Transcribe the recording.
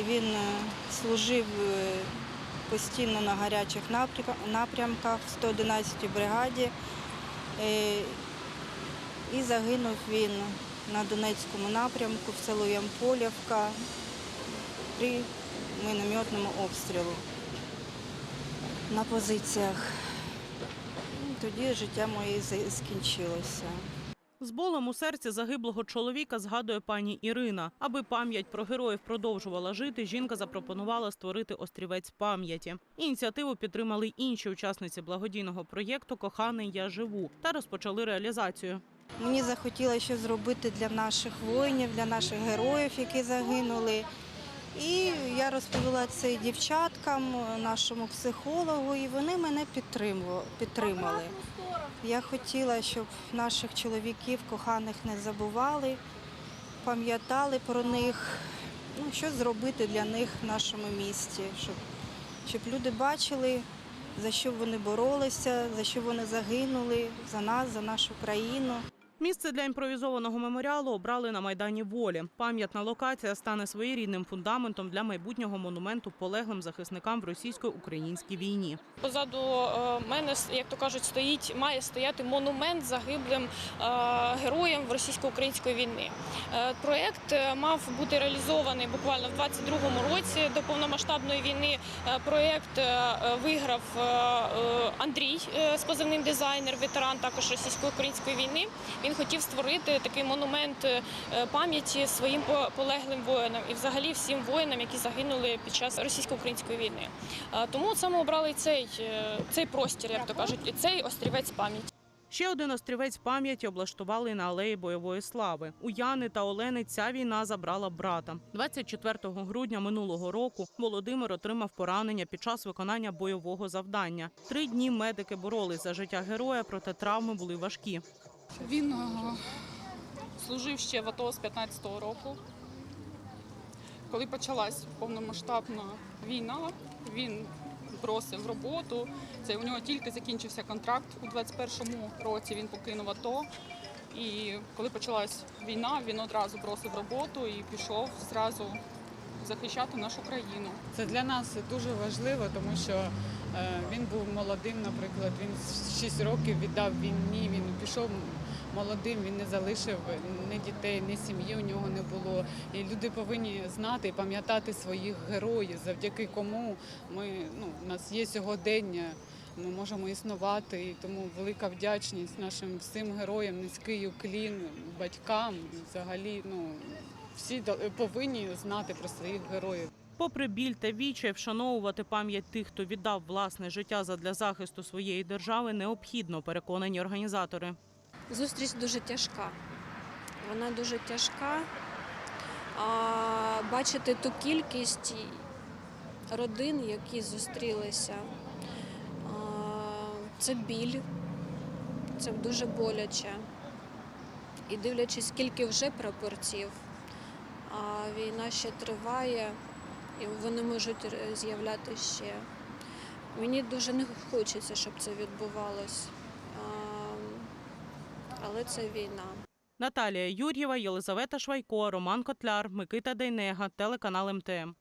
і він е, служив е, постійно на гарячих напрямках в 111-й бригаді. Е, І загинув він на Донецькому напрямку в село Ямполівка при мінометному обстрілу на позиціях. Ну, Тоді життя моє скінчилося. З болем у серці загиблого чоловіка згадує пані Ірина. Аби пам'ять про героїв продовжувала жити, жінка запропонувала створити острівець пам'яті. Ініціативу підтримали інші учасниці благодійного проєкту Коханий я живу та розпочали реалізацію. Мені захотілося зробити для наших воїнів, для наших героїв, які загинули. І я розповіла це дівчаткам, нашому психологу, і вони мене підтримали. Я хотіла, щоб наших чоловіків, коханих не забували, пам'ятали про них, ну, що зробити для них в нашому місті, щоб, щоб люди бачили, за що вони боролися, за що вони загинули, за нас, за нашу країну. Місце для імпровізованого меморіалу обрали на майдані волі. Пам'ятна локація стане своєрідним фундаментом для майбутнього монументу полеглим захисникам в російсько-українській війні. Позаду е, мене, як то кажуть, стоїть, має стояти монумент загиблим е, героям в російсько-української війни. Е, Проєкт мав бути реалізований буквально в 22-му році до повномасштабної війни. Проєкт виграв Андрій з позивним дизайнер, ветеран також російсько-української війни. Він хотів створити такий монумент е, пам'яті своїм полеглим воїнам і взагалі всім воїнам, які загинули під час російсько-української війни. Тому саме обрали цей, е, цей простір, як то кажуть, і цей острівець пам'яті. Ще один острівець пам'яті облаштували на алеї бойової слави. У Яни та Олени ця війна забрала брата. 24 грудня минулого року Володимир отримав поранення під час виконання бойового завдання. Три дні медики боролись за життя героя, проте травми були важкі. Він е, служив ще в АТО з 15-го року. Коли почалась повномасштабна війна, він бросив роботу. Це у нього тільки закінчився контракт у 21-му році. Він покинув АТО. І коли почалась війна, він одразу бросив роботу і пішов зразу захищати нашу країну. Це для нас дуже важливо, тому що е, він був молодим, наприклад, він з 6 років віддав війні, він пішов молодим, він не залишив ні дітей, ні сім'ї у нього не було. І люди повинні знати і пам'ятати своїх героїв, завдяки кому ми, ну, у нас є сьогодення. Ми можемо існувати, і тому велика вдячність нашим всім героям, низький уклін, батькам. Взагалі, ну всі повинні знати про своїх героїв. Попри біль та вічай, вшановувати пам'ять тих, хто віддав власне життя задля захисту своєї держави, необхідно, переконані організатори. Зустріч дуже тяжка. Вона дуже тяжка. А бачити ту кількість родин, які зустрілися, а, це біль, це дуже боляче. І дивлячись, скільки вже прапорців, а війна ще триває, і вони можуть з'являтися з'являти ще. Мені дуже не хочеться, щоб це відбувалось. Але це війна. Наталія Юр'єва, Єлизавета Швайко, Роман Котляр, Микита Дейнега, телеканал МТМ.